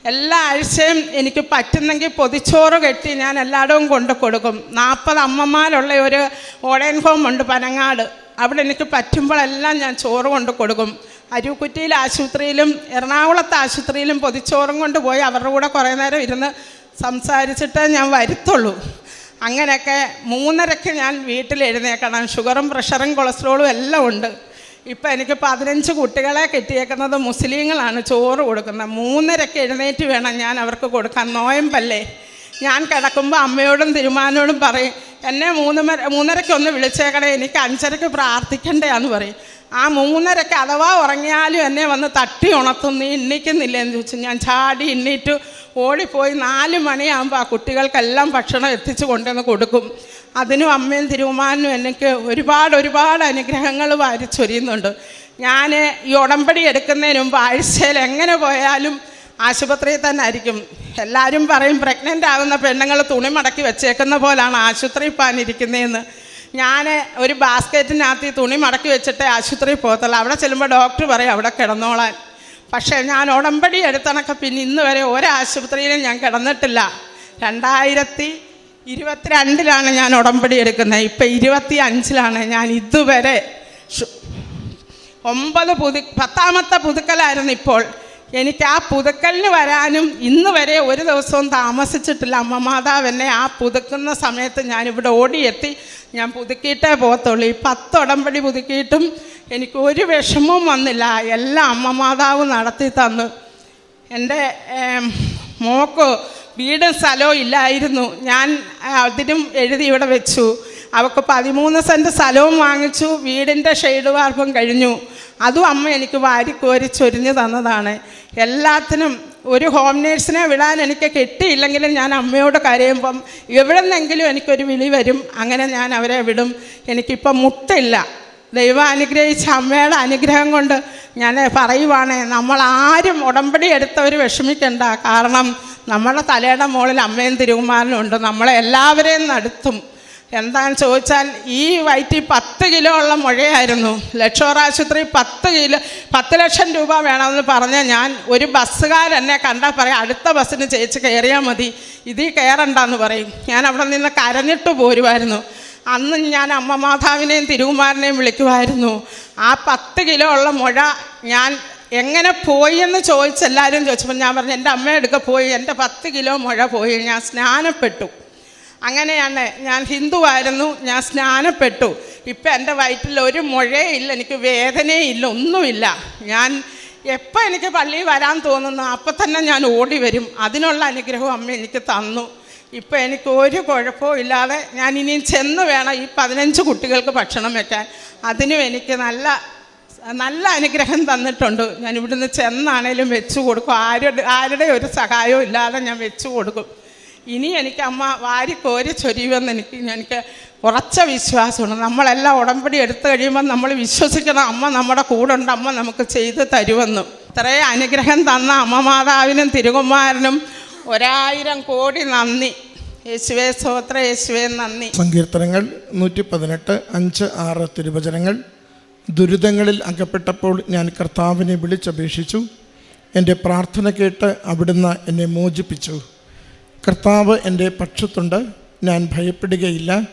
എല്ലാ ആഴ്ചയും എനിക്ക് പറ്റുന്നെങ്കിൽ പൊതിച്ചോറ് കെട്ടി ഞാൻ എല്ലായിടവും കൊണ്ട് കൊടുക്കും. നാൽപ്പത് അമ്മമാരുള്ള ഒരു ഓടയൻ ഹോം ഉണ്ട് പനങ്ങാട്. അവിടെ എനിക്ക് പറ്റുമ്പോഴെല്ലാം ഞാൻ ചോറ് കൊണ്ട് കൊടുക്കും. അരുക്കുറ്റിയിൽ ആശുപത്രിയിലും എറണാകുളത്തെ ആശുപത്രിയിലും പൊതിച്ചോറും കൊണ്ട് പോയി അവരുടെ കൂടെ കുറേ നേരം ഇരുന്ന് സംസാരിച്ചിട്ടേ ഞാൻ വരുത്തുള്ളൂ. അങ്ങനെയൊക്കെ മൂന്നരയ്ക്ക് ഞാൻ വീട്ടിൽ എഴുന്നേക്കണം ഷുഗറും പ്രഷറും കൊളസ്ട്രോളും എല്ലാം ഉണ്ട്. ഇപ്പം എനിക്ക് പതിനഞ്ച് കുട്ടികളെ കിട്ടിയേക്കുന്നത് മുസ്ലിങ്ങളാണ് ചോറ് കൊടുക്കുന്നത്. മൂന്നരക്ക് എഴുന്നേറ്റ് വേണം ഞാൻ അവർക്ക് കൊടുക്കാൻ. നോയമ്പല്ലേ? ഞാൻ കിടക്കുമ്പോൾ അമ്മയോടും തിരുമാനോടും പറയും എന്നെ മൂന്ന് മൂന്നരയ്ക്കൊന്ന് വിളിച്ചേക്കണേ എനിക്ക് അഞ്ചരയ്ക്ക് പ്രാർത്ഥിക്കണ്ടേന്ന് പറയും. ആ മൂന്നരയ്ക്ക് അഥവാ ഉറങ്ങിയാലും എന്നെ വന്ന് തട്ടി ഉണർത്തും. നീ എണ്ണിക്കുന്നില്ല എന്ന് ചോദിച്ചു. ഞാൻ ചാടി എണ്ണീറ്റ്. ഓടിപ്പോയി നാല് മണിയാകുമ്പോൾ ആ കുട്ടികൾക്കെല്ലാം ഭക്ഷണം എത്തിച്ചു കൊണ്ടുവന്ന് കൊടുക്കും. അതിനും അമ്മയും തിരുമാനും എനിക്ക് ഒരുപാട് ഒരുപാട് അനുഗ്രഹങ്ങൾ വാരിച്ചൊരിയുന്നുണ്ട്. ഞാൻ ഈ ഉടമ്പടി എടുക്കുന്നതിന് മുമ്പ് ആഴ്ചയിൽ എങ്ങനെ പോയാലും ആശുപത്രിയിൽ തന്നെ ആയിരിക്കും. എല്ലാവരും പറയും പ്രഗ്നന്റ് ആവുന്ന പെണ്ണുങ്ങൾ തുണി മടക്കി വെച്ചേക്കുന്ന പോലാണ് ആശുപത്രിയിൽ പാനിരിക്കുന്നതെന്ന് ഞാൻ ഒരു ബാസ്ക്കറ്റിനകത്ത് ഈ തുണി മടക്കി വെച്ചിട്ട് ആശുപത്രിയിൽ പോകത്തുള്ളൂ. അവിടെ ചെല്ലുമ്പോൾ ഡോക്ടർ പറയും അവിടെ കിടന്നോളാൻ. പക്ഷേ ഞാൻ ഉടമ്പടി എടുത്തണക്കെ പിന്നെ ഇന്ന് വരെ ഒരാശുപത്രിയിലും ഞാൻ കിടന്നിട്ടില്ല. രണ്ടായിരത്തി ഇരുപത്തിരണ്ടിലാണ് ഞാൻ ഉടമ്പടി എടുക്കുന്നത്. ഇപ്പം ഇരുപത്തി അഞ്ചിലാണ് ഞാൻ ഇതുവരെ ഒമ്പത് പുതു പത്താമത്തെ പുതുക്കലായിരുന്നു ഇപ്പോൾ. എനിക്ക് ആ പുതുക്കലിന് വരാനും ഇന്ന് വരെ ഒരു ദിവസവും താമസിച്ചിട്ടില്ല. അമ്മ മാതാവ് എന്നെ ആ പുതുക്കുന്ന സമയത്ത് ഞാനിവിടെ ഓടിയെത്തി. ഞാൻ പുതുക്കിയിട്ടേ പോകത്തുള്ളൂ. ഈ പത്ത് ഉടമ്പടി പുതുക്കിയിട്ടും എനിക്ക് ഒരു വിഷമവും വന്നില്ല. എല്ലാം അമ്മ മാതാവ് നടത്തി തന്നു. എന്റെ മോക്ക് വീടും സ്ഥലവും ഇല്ലായിരുന്നു. ഞാൻ അതിനും എഴുതി ഇവിടെ വെച്ചു. അവൾക്ക് പതിമൂന്ന് സെന്റ് സ്ഥലവും വാങ്ങിച്ചു. വീടിന്റെ ഷെയ്ഡ് വാർപ്പും കഴിഞ്ഞു. അതും അമ്മ എനിക്ക് വാരിക്കോരി ചൊരിഞ്ഞു തന്നതാണ്. എല്ലാത്തിനും ഒരു ഹോം നേഴ്സിനെ വിടാൻ എനിക്ക് കിട്ടിയില്ലെങ്കിലും ഞാൻ അമ്മയോട് കരയുമ്പം എവിടെ നിന്നെങ്കിലും എനിക്കൊരു വിളി വരും. അങ്ങനെ ഞാൻ അവരെ വിടും. എനിക്കിപ്പം മുട്ടില്ല. ദൈവം അനുഗ്രഹിച്ച അമ്മയുടെ അനുഗ്രഹം കൊണ്ട് ഞാൻ പറയുവാണേ നമ്മൾ ആരും ഉടമ്പടി എടുത്തവർ വിഷമിക്കണ്ട. കാരണം നമ്മുടെ തലയുടെ മുകളിൽ അമ്മയും തിരുകുമാരനും ഉണ്ട്. നമ്മളെ എല്ലാവരെയും നടത്തും. എന്താണെന്ന് ചോദിച്ചാൽ ഈ വയറ്റിൽ പത്ത് കിലോ ഉള്ള മുഴയായിരുന്നു. ലക്ഷോർ ആശുപത്രി പത്ത് കിലോ പത്ത് ലക്ഷം രൂപ വേണമെന്ന് പറഞ്ഞ ഞാൻ ഒരു ബസ്സുകാരെന്നെ കണ്ടാൽ പറയും അടുത്ത ബസ്സിന് ചേച്ചി കയറിയാൽ മതി. ഇതിൽ കയറണ്ടെന്ന് പറയും. ഞാൻ അവിടെ നിന്ന് കരഞ്ഞിട്ട് പോരുമായിരുന്നു. അന്ന് ഞാൻ അമ്മ മാതാവിനെയും തിരുകുമാരനെയും വിളിക്കുമായിരുന്നു. ആ പത്ത് കിലോ ഉള്ള മുഴ ഞാൻ എങ്ങനെ പോയി എന്ന് ചോദിച്ചെല്ലാവരും ചോദിച്ചപ്പോൾ ഞാൻ പറഞ്ഞു എന്റെ അമ്മയെടുക്ക പോയി എന്റെ പത്ത് കിലോ മുഴ പോയി ഞാൻ സ്നാനപ്പെട്ടു. അങ്ങനെയാണ് ഞാൻ ഹിന്ദുവായിരുന്നു ഞാൻ സ്നാനപ്പെട്ടു. ഇപ്പം എന്റെ വയറ്റിൽ ഒരു മുഴയില്ല എനിക്ക് വേദനയില്ല ഒന്നുമില്ല. ഞാൻ എപ്പോൾ എനിക്ക് പള്ളിയിൽ വരാൻ തോന്നുന്നു അപ്പം തന്നെ ഞാൻ ഓടി വരും. അതിനുള്ള അനുഗ്രഹം അമ്മ എനിക്ക് തന്നു. ഇപ്പം എനിക്ക് ഒരു കുഴപ്പവും ഇല്ലാതെ ഞാൻ ഇനിയും ചെന്ന് വേണം ഈ പതിനഞ്ച് കുട്ടികൾക്ക് ഭക്ഷണം വെക്കാൻ. അതിനും എനിക്ക് നല്ല നല്ല അനുഗ്രഹം തന്നിട്ടുണ്ട്. ഞാൻ ഇവിടുന്ന് ചെന്നാണേലും വെച്ചു കൊടുക്കും. ആരുടെ ആരുടെ ഒരു സഹായവും ഇല്ലാതെ ഞാൻ വെച്ചു കൊടുക്കും. ഇനി എനിക്ക് അമ്മ വാരി കോരി ചൊരിയുമെന്ന് എനിക്ക് എനിക്ക് ഉറച്ച വിശ്വാസമുണ്ട്. നമ്മളെല്ലാം ഉടമ്പടി എടുത്തു കഴിയുമ്പോൾ നമ്മൾ വിശ്വസിക്കണം അമ്മ നമ്മുടെ കൂടെ ഉണ്ട് അമ്മ നമുക്ക് ചെയ്ത് തരുമെന്നും. ഇത്രയും അനുഗ്രഹം തന്ന അമ്മ മാതാവിനും തിരുകുമാരനും ഒരായിരം കോടി നന്ദി. യേശുവേ സ്തോത്ര യേശുവേ നന്ദി. സങ്കീർത്തനങ്ങൾ നൂറ്റി പതിനെട്ട് അഞ്ച് ആറ് തിരുവചനങ്ങൾ. ദുരിതങ്ങളിൽ അകപ്പെട്ടപ്പോൾ ഞാൻ കർത്താവിനെ വിളിച്ചപേക്ഷിച്ചു. എന്റെ പ്രാർത്ഥന കേട്ട് അവിടുന്ന് എന്നെ മോചിപ്പിച്ചു. കർത്താവ് എന്റെ പക്ഷത്തുണ്ട് ഞാൻ ഭയപ്പെടുകയില്ല.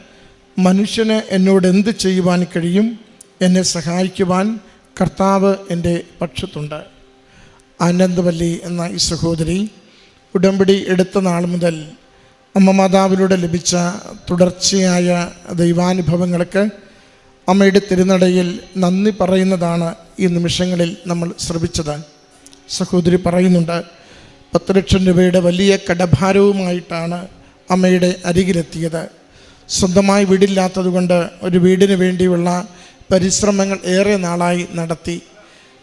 മനുഷ്യന് എന്നോട് എന്ത് ചെയ്യുവാൻ കഴിയും? എന്നെ സഹായിക്കുവാൻ കർത്താവ് എന്റെ പക്ഷത്തുണ്ട്. ആനന്ദവല്ലി എന്ന ഈ സഹോദരി ഉടമ്പടി എടുത്ത നാൾ മുതൽ അമ്മ മാതാവിലൂടെ ലഭിച്ച തുടർച്ചയായ ദൈവാനുഭവങ്ങൾക്ക് അമ്മയുടെ തിരുനടയിൽ നന്ദി പറയുന്നതാണ് ഈ നിമിഷങ്ങളിൽ നമ്മൾ ശ്രമിച്ചത് സഹോദരി പറയുന്നുണ്ട് പത്ത് ലക്ഷം രൂപയുടെ വലിയ കടഭാരവുമായിട്ടാണ് അമ്മയുടെ അരികിലെത്തിയത്. സ്വന്തമായി വീടില്ലാത്തതുകൊണ്ട് ഒരു വീടിന് വേണ്ടിയുള്ള പരിശ്രമങ്ങൾ ഏറെ നാളായി നടത്തി.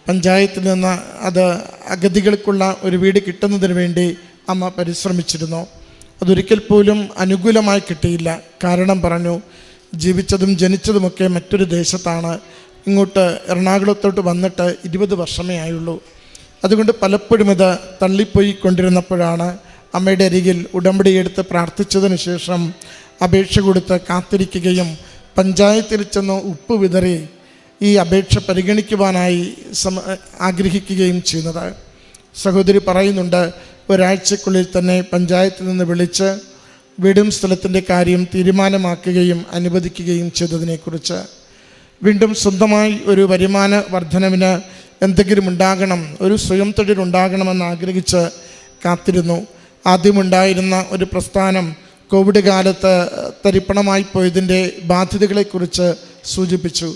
പഞ്ചായത്തിൽ നിന്ന് അത് അഗതികൾക്കുള്ള ഒരു വീട് കിട്ടുന്നതിന് വേണ്ടി അമ്മ പരിശ്രമിച്ചിരുന്നു. അതൊരിക്കൽ പോലും അനുകൂലമായി കിട്ടിയില്ല. കാരണം പറഞ്ഞു ജീവിച്ചതും ജനിച്ചതുമൊക്കെ മറ്റൊരു ദേശത്താണ്. ഇങ്ങോട്ട് എറണാകുളത്തോട്ട് വന്നിട്ട് ഇരുപത് വർഷമേ ആയുള്ളൂ. അതുകൊണ്ട് പലപ്പോഴും ഇത് തള്ളിപ്പോയി കൊണ്ടിരുന്നപ്പോഴാണ് അമ്മയുടെ അരികിൽ ഉടമ്പടി എടുത്ത് പ്രാർത്ഥിച്ചതിന് ശേഷം അപേക്ഷ കൊടുത്ത് കാത്തിരിക്കുകയും പഞ്ചായത്തിൽ ചെന്ന് ഉപ്പ് വിതറി ഈ അപേക്ഷ പരിഗണിക്കുവാനായി സമ ആഗ്രഹിക്കുകയും ചെയ്യുന്നത്. സഹോദരി പറയുന്നുണ്ട് ഒരാഴ്ചക്കുള്ളിൽ തന്നെ പഞ്ചായത്തിൽ നിന്ന് വിളിച്ച് വീടും സ്ഥലത്തിന്റെ കാര്യം തീരുമാനമാക്കുകയും അനുവദിക്കുകയും ചെയ്തതിനെക്കുറിച്ച് വീണ്ടും സ്വന്തമായി ഒരു വരുമാന വർധനവിന് എന്തെങ്കിലും ഉണ്ടാകണം ഒരു സ്വയം തൊഴിൽ ഉണ്ടാകണമെന്ന് ആഗ്രഹിച്ച് കാത്തിരുന്നു. ആദ്യമുണ്ടായിരുന്ന ഒരു പ്രസ്ഥാനം കോവിഡ് കാലത്ത് തരിപ്പണമായി പോയതിന്റെ ബാധ്യതകളെക്കുറിച്ച് സൂചിപ്പിച്ചു.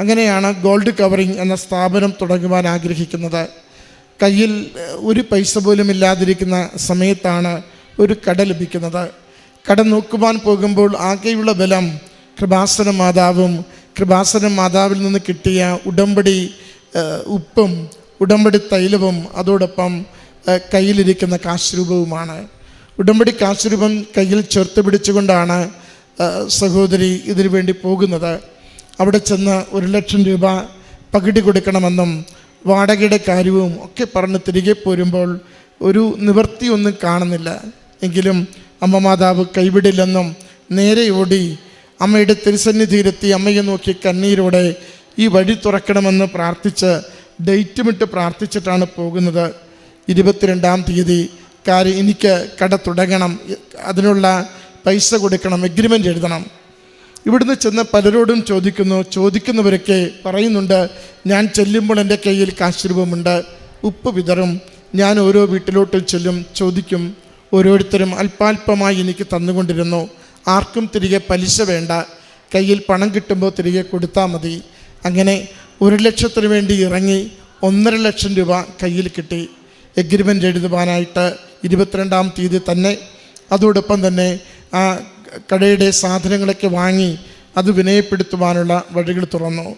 അങ്ങനെയാണ് ഗോൾഡ് കവറിംഗ് എന്ന സ്ഥാപനം തുടങ്ങുവാൻ ആഗ്രഹിക്കുന്നത്. കയ്യിൽ ഒരു പൈസ പോലും ഇല്ലാതിരിക്കുന്ന സമയത്താണ് ഒരു കട ലഭിക്കുന്നത്. കട നോക്കുവാൻ പോകുമ്പോൾ ആകെയുള്ള ബലം കൃപാസന മാതാവും കൃപാസന മാതാവിൽ നിന്ന് കിട്ടിയ ഉടമ്പടി ഉപ്പും ഉടമ്പടി തൈലവും അതോടൊപ്പം കയ്യിലിരിക്കുന്ന കാശ്രൂപവുമാണ്. ഉടമ്പടി കാശ്രൂപം കയ്യിൽ ചേർത്ത് പിടിച്ചുകൊണ്ടാണ് സഹോദരി ഇതിനു വേണ്ടി പോകുന്നത്. അവിടെ ചെന്ന് ഒരു ലക്ഷം രൂപ പകുതി കൊടുക്കണമെന്നും വാടകയുടെ കാര്യവും ഒക്കെ പറഞ്ഞ് തിരികെ പോരുമ്പോൾ ഒരു നിവൃത്തിയൊന്നും കാണുന്നില്ല. എങ്കിലും അമ്മ മാതാവ് കൈവിടില്ലെന്നും നേരെ ഓടി അമ്മയുടെ തിരുസന്നിധിയിലെത്തി അമ്മയെ നോക്കി കണ്ണീരോടെ ഈ വഴി തുറക്കണമെന്ന് പ്രാർത്ഥിച്ച് ഡേറ്റുമിട്ട് പ്രാർത്ഥിച്ചിട്ടാണ് പോകുന്നത്. ഇരുപത്തിരണ്ടാം തീയതി കാര്യം എനിക്ക് കട തുടങ്ങണം. അതിനുള്ള പൈസ കൊടുക്കണം എഗ്രിമെന്റ് എഴുതണം. ഇവിടുന്ന് ചെന്ന് പലരോടും ചോദിക്കുന്നു. ചോദിക്കുന്നവരൊക്കെ പറയുന്നുണ്ട് ഞാൻ ചെല്ലുമ്പോൾ എന്റെ കയ്യിൽ കാശുരൂപമുണ്ട് ഉപ്പ് വിതറും. ഞാൻ ഓരോ വീട്ടിലോട്ടും ചെല്ലും ചോദിക്കും. ഓരോരുത്തരും അല്പാൽപമായി എനിക്ക് തന്നുകൊണ്ടിരുന്നു. ആർക്കും തിരികെ പലിശ വേണ്ട. കയ്യിൽ പണം കിട്ടുമ്പോൾ തിരികെ കൊടുത്താൽ മതി. അങ്ങനെ ഒരു ലക്ഷത്തിന് വേണ്ടി ഇറങ്ങി ഒന്നര ലക്ഷം രൂപ കയ്യിൽ കിട്ടി. എഗ്രിമെന്റ് എഴുതുവാനായിട്ട് ഇരുപത്തിരണ്ടാം തീയതി തന്നെ. അതോടൊപ്പം തന്നെ ആ കടയുടെ സാധനങ്ങളൊക്കെ വാങ്ങി അത് വിനയപ്പെടുത്തുവാനുള്ള വഴികൾ തുറന്നു.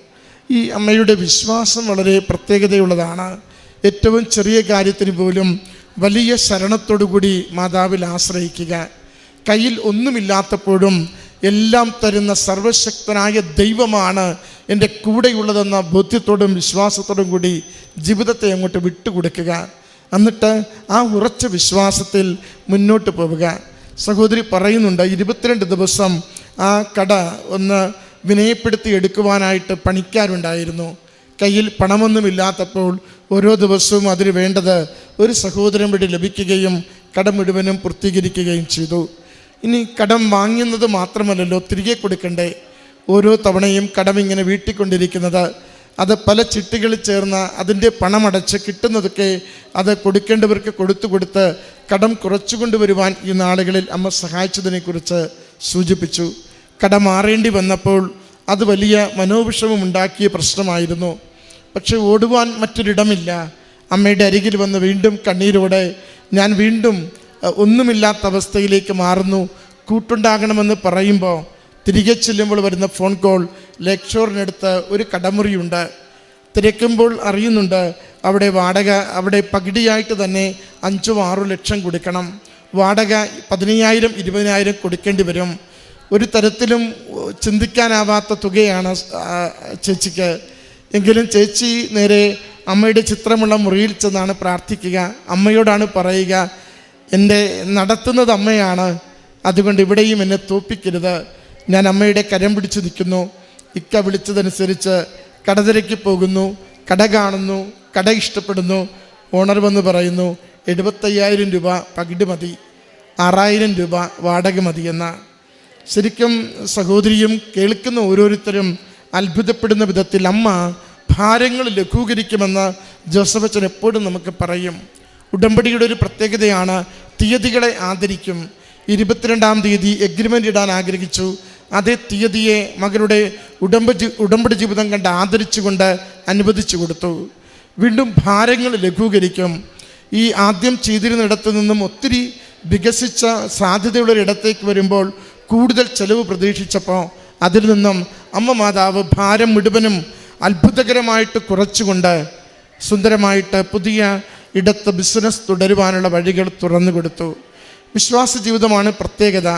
ഈ അമ്മയുടെ വിശ്വാസം വളരെ പ്രത്യേകതയുള്ളതാണ്. ഏറ്റവും ചെറിയ കാര്യത്തിന് പോലും വലിയ ശരണത്തോടുകൂടി മാതാവിൽ ആശ്രയിക്കുക. കയ്യിൽ ഒന്നുമില്ലാത്തപ്പോഴും എല്ലാം തരുന്ന സർവശക്തനായ ദൈവമാണ് എന്റെ കൂടെയുള്ളതെന്ന ബോധ്യത്തോടും വിശ്വാസത്തോടും കൂടി ജീവിതത്തെ അങ്ങോട്ട് വിട്ടുകൊടുക്കുക. എന്നിട്ട് ആ ഉറച്ച വിശ്വാസത്തിൽ മുന്നോട്ട് പോവുക. സഹോദരി പറയുന്നുണ്ട് ഇരുപത്തിരണ്ട് ദിവസം ആ കട ഒന്ന് വിനയപ്പെടുത്തി എടുക്കുവാനായിട്ട് പണിക്കാരുണ്ടായിരുന്നു. കയ്യിൽ പണമൊന്നുമില്ലാത്തപ്പോൾ ഓരോ ദിവസവും അതിന് വേണ്ടത് ഒരു സഹോദരൻ വഴി ലഭിക്കുകയും കടം മുഴുവനും പൂർത്തീകരിക്കുകയും ചെയ്തു. ഇനി കടം വാങ്ങുന്നത് മാത്രമല്ലല്ലോ തിരികെ കൊടുക്കണ്ടേ? ഓരോ തവണയും കടം ഇങ്ങനെ വീട്ടിക്കൊണ്ടിരിക്കുന്നത് അത് പല ചിട്ടികളിൽ ചേർന്ന് അതിന്റെ പണമടച്ച് കിട്ടുന്നതൊക്കെ അത് കൊടുക്കേണ്ടവർക്ക് കൊടുത്തു കൊടുത്ത് കടം കുറച്ചു കൊണ്ടുവരുവാൻ ഈ നാളുകളിൽ അമ്മ സഹായിച്ചതിനെക്കുറിച്ച് സൂചിപ്പിച്ചു. കട മാറേണ്ടി വന്നപ്പോൾ അത് വലിയ മനോവിഷമം ഉണ്ടാക്കിയ പ്രശ്നമായിരുന്നു. പക്ഷെ ഓടുവാൻ മറ്റൊരിടമില്ല. അമ്മയുടെ അരികിൽ വന്ന് വീണ്ടും കണ്ണീരോടെ ഞാൻ വീണ്ടും ഒന്നുമില്ലാത്ത അവസ്ഥയിലേക്ക് മാറുന്നു. കൂട്ടുണ്ടാകണമെന്ന് പറയുമ്പോൾ തിരികെ ചെല്ലുമ്പോൾ വരുന്ന ഫോൺ കോൾ ലക്ഷോറിനടുത്ത് ഒരു കടമുറിയുണ്ട്. തിരക്കുമ്പോൾ അറിയുന്നുണ്ട് അവിടെ വാടക അവിടെ പകുതിയായിട്ട് തന്നെ അഞ്ചോ ആറോ ലക്ഷം കൊടുക്കണം. വാടക പതിനയ്യായിരം ഇരുപതിനായിരം കൊടുക്കേണ്ടി വരും. ഒരു തരത്തിലും ചിന്തിക്കാനാവാത്ത തുകയാണ് ചേച്ചിക്ക്. എങ്കിലും ചേച്ചി നേരെ അമ്മയുടെ ചിത്രമുള്ള മുറിയിൽ ചെന്നാണ് പ്രാർത്ഥിക്കുക. അമ്മയോടാണ് പറയുക എന്റെ നടത്തുന്നത് അമ്മയാണ്. അതുകൊണ്ട് ഇവിടെയും എന്നെ തോപ്പിക്കരുത് ഞാൻ അമ്മയുടെ കരം പിടിച്ചു നിൽക്കുന്നു. ഇക്ക വിളിച്ചതനുസരിച്ച് കടതിരയ്ക്ക് പോകുന്നു. കട കാണുന്നു. കട ഇഷ്ടപ്പെടുന്നു. ഓണർ വന്ന് പറയുന്നു എഴുപത്തയ്യായിരം രൂപ പകിട് മതി. ആറായിരം രൂപ വാടക മതിയെന്ന ശരിക്കും സഹോദരിയും കേൾക്കുന്ന ഓരോരുത്തരും അത്ഭുതപ്പെടുന്ന വിധത്തിൽ അമ്മ ഭാരങ്ങൾ ലഘൂകരിക്കുമെന്ന് ജോസഫച്ചൻ എപ്പോഴും നമുക്ക് പറയും. ഉടമ്പടിയുടെ ഒരു പ്രത്യേകതയാണ് തീയതികളെ ആദരിക്കും. ഇരുപത്തിരണ്ടാം തീയതി എഗ്രിമെന്റ് ഇടാൻ ആഗ്രഹിച്ചു. അതേ തീയതിയെ മകളുടെ ഉടമ്പ ഉടമ്പടി ജീവിതം കണ്ട് ആദരിച്ചുകൊണ്ട് അനുവദിച്ചു കൊടുത്തു. വീണ്ടും ഭാരങ്ങൾ ലഘൂകരിക്കും. ഈ ആദ്യം ചെയ്തിരുന്നിടത്ത് നിന്നും ഒത്തിരി വികസിച്ച സാധ്യതയുള്ളൊരിടത്തേക്ക് വരുമ്പോൾ കൂടുതൽ ചെലവ് പ്രതീക്ഷിച്ചപ്പോൾ അതിൽ നിന്നും അമ്മ മാതാവ് ഭാരം മുഴുവനും അത്ഭുതകരമായിട്ട് കുറച്ചുകൊണ്ട് സുന്ദരമായിട്ട് പുതിയ ഇടത്ത് ബിസിനസ് തുടരുവാനുള്ള വഴികൾ തുറന്നു കൊടുത്തു. വിശ്വാസ ജീവിതമാണ് പ്രത്യേകത.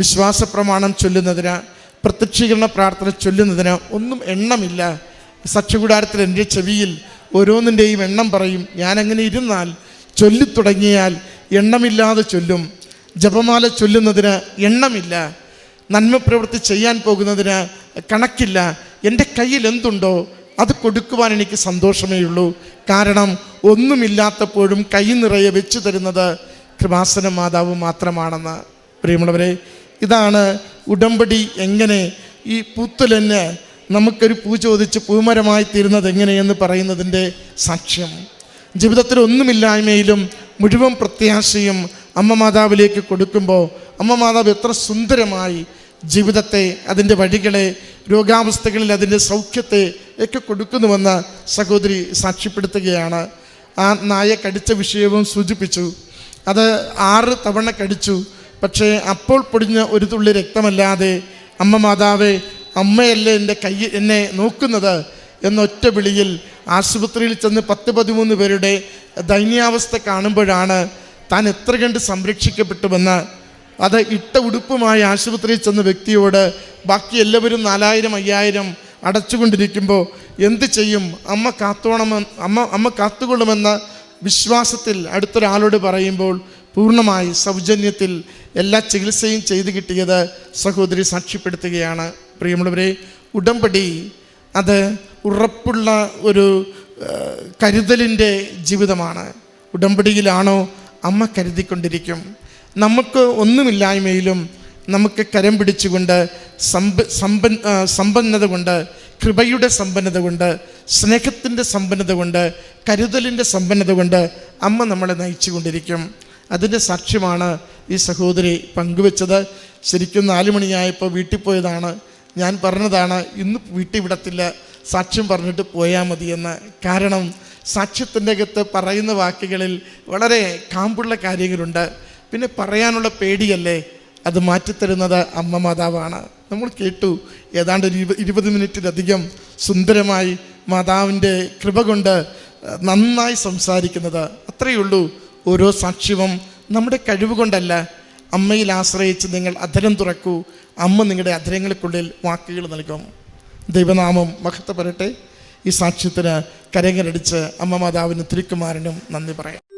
വിശ്വാസ പ്രമാണം ചൊല്ലുന്നതിന് പ്രത്യക്ഷീകരണ പ്രാർത്ഥന ചൊല്ലുന്നതിന് ഒന്നും എണ്ണമില്ല. സത്യകൂടാരത്തിൽ എന്റെ ചെവിയിൽ ഓരോന്നിന്റെയും എണ്ണം പറയും. ഞാനങ്ങനെ ഇരുന്നാൽ ചൊല്ലിത്തുടങ്ങിയാൽ എണ്ണമില്ലാതെ ചൊല്ലും. ജപമാല ചൊല്ലുന്നതിന് എണ്ണമില്ല. നന്മ പ്രവൃത്തി ചെയ്യാൻ പോകുന്നതിന് കണക്കില്ല. എന്റെ കയ്യിൽ എന്തുണ്ടോ അത് കൊടുക്കുവാൻ എനിക്ക് സന്തോഷമേ ഉള്ളൂ. കാരണം ഒന്നുമില്ലാത്തപ്പോഴും കൈ നിറയെ വെച്ചു തരുന്നത് കൃപാസന മാതാവ് മാത്രമാണെന്ന്. പ്രിയമുള്ളവരെ ഇതാണ് ഉടമ്പടി എങ്ങനെ ഈ പൂത്തലെന്ന് നമുക്കൊരു പൂ ചോദിച്ച് പൂമരമായി തീരുന്നത് എങ്ങനെയെന്ന് പറയുന്നതിന്റെ സാക്ഷ്യം. ജീവിതത്തിൽ ഒന്നുമില്ലായ്മയിലും മുഴുവൻ പ്രത്യാശയും അമ്മ മാതാവിലേക്ക് കൊടുക്കുമ്പോൾ അമ്മ മാതാവ് എത്ര സുന്ദരമായി ജീവിതത്തെ അതിന്റെ വഴികളെ രോഗാവസ്ഥകളിൽ അതിന്റെ സൗഖ്യത്തെ ഒക്കെ കൊടുക്കുന്നുവെന്ന് സഹോദരി സാക്ഷ്യപ്പെടുത്തുകയാണ്. ആ നായ കടിച്ച വിഷയവും സൂചിപ്പിച്ചു. അത് ആറ് തവണ കടിച്ചു. പക്ഷേ അപ്പോൾ പൊടിഞ്ഞ ഒരു തുള്ളി രക്തമല്ലാതെ അമ്മ മാതാവേ അമ്മയല്ലേ എന്റെ കൈ എന്നെ നോക്കുന്നത്? എന്നൊറ്റ വിളിയിൽ ആശുപത്രിയിൽ ചെന്ന് പത്ത് പതിമൂന്ന് പേരുടെ ദൈന്യാവസ്ഥ കാണുമ്പോഴാണ് താൻ എത്ര കണ്ട് സംരക്ഷിക്കപ്പെട്ടുവെന്ന് അത് ഇട്ട ഉടുപ്പുമായി ആശുപത്രിയിൽ ചെന്ന വ്യക്തിയോട് ബാക്കി എല്ലാവരും നാലായിരം അയ്യായിരം അടച്ചുകൊണ്ടിരിക്കുമ്പോൾ എന്ത് ചെയ്യും? അമ്മ കാത്തോണമെന്ന് അമ്മ അമ്മ കാത്തുകൊള്ളുമെന്ന വിശ്വാസത്തിൽ അടുത്തൊരാളോട് പറയുമ്പോൾ പൂർണമായി സൗജന്യത്തിൽ എല്ലാ ചികിത്സയും ചെയ്തു കിട്ടിയത് സഹോദരി സാക്ഷ്യപ്പെടുത്തുകയാണ്. പ്രിയമുള്ളവരെ ഉടമ്പടി അത് ഉറപ്പുള്ള ഒരു കരുതലിന്റെ ജീവിതമാണ്. ഉടമ്പടിയിലാണോ അമ്മ കരുതിക്കൊണ്ടിരിക്കും. നമുക്ക് ഒന്നുമില്ലായ്മയിലും നമുക്ക് കരം പിടിച്ചുകൊണ്ട് സമ്പ സമ്പൻ സമ്പന്നത കൊണ്ട് കൃപയുടെ സമ്പന്നത കൊണ്ട് സ്നേഹത്തിന്റെ സമ്പന്നത കൊണ്ട് കരുതലിന്റെ സമ്പന്നത കൊണ്ട് അമ്മ നമ്മളെ നയിച്ചു കൊണ്ടിരിക്കും അതിന്റെ സാക്ഷ്യമാണ് ഈ സഹോദരി പങ്കുവെച്ചത്. ശരിക്കും നാല് മണിയായപ്പോൾ വീട്ടിൽ പോയതാണ്. ഞാൻ പറഞ്ഞതാണ് ഇന്ന് വീട്ടിൽ വിടത്തില്ല സാക്ഷ്യം പറഞ്ഞിട്ട് പോയാൽ മതിയെന്ന്. കാരണം സാക്ഷ്യത്തിന്റെ അകത്ത് പറയുന്ന വാക്കുകളിൽ വളരെ കാമ്പുള്ള കാര്യങ്ങളുണ്ട്. പിന്നെ പറയാനുള്ള പേടിയല്ലേ? അത് മാറ്റിത്തരുന്നത് അമ്മ മാതാവാണ്. നമ്മൾ കേട്ടു ഏതാണ്ട് ഒരു ഇരുപ- ഇരുപത് മിനിറ്റിലധികം സുന്ദരമായി മാതാവിന്റെ കൃപ കൊണ്ട് നന്നായി സംസാരിക്കുന്നത്. അത്രയേ ഉള്ളൂ. ഓരോ സാക്ഷ്യവും നമ്മുടെ കഴിവ് കൊണ്ടല്ല. അമ്മയിൽ ആശ്രയിച്ച് നിങ്ങൾ അധരം തുറക്കൂ. അമ്മ നിങ്ങളുടെ അധരങ്ങൾക്കുള്ളിൽ വാക്കുകൾ നൽകും. ദൈവനാമം മഹത്വപ്പെടട്ടെ. ഈ സാക്ഷ്യത്തിന് കരങ്ങരടിച്ച് അമ്മ മാതാവിന് തിരുക്കുമാരനും നന്ദി പറയാം.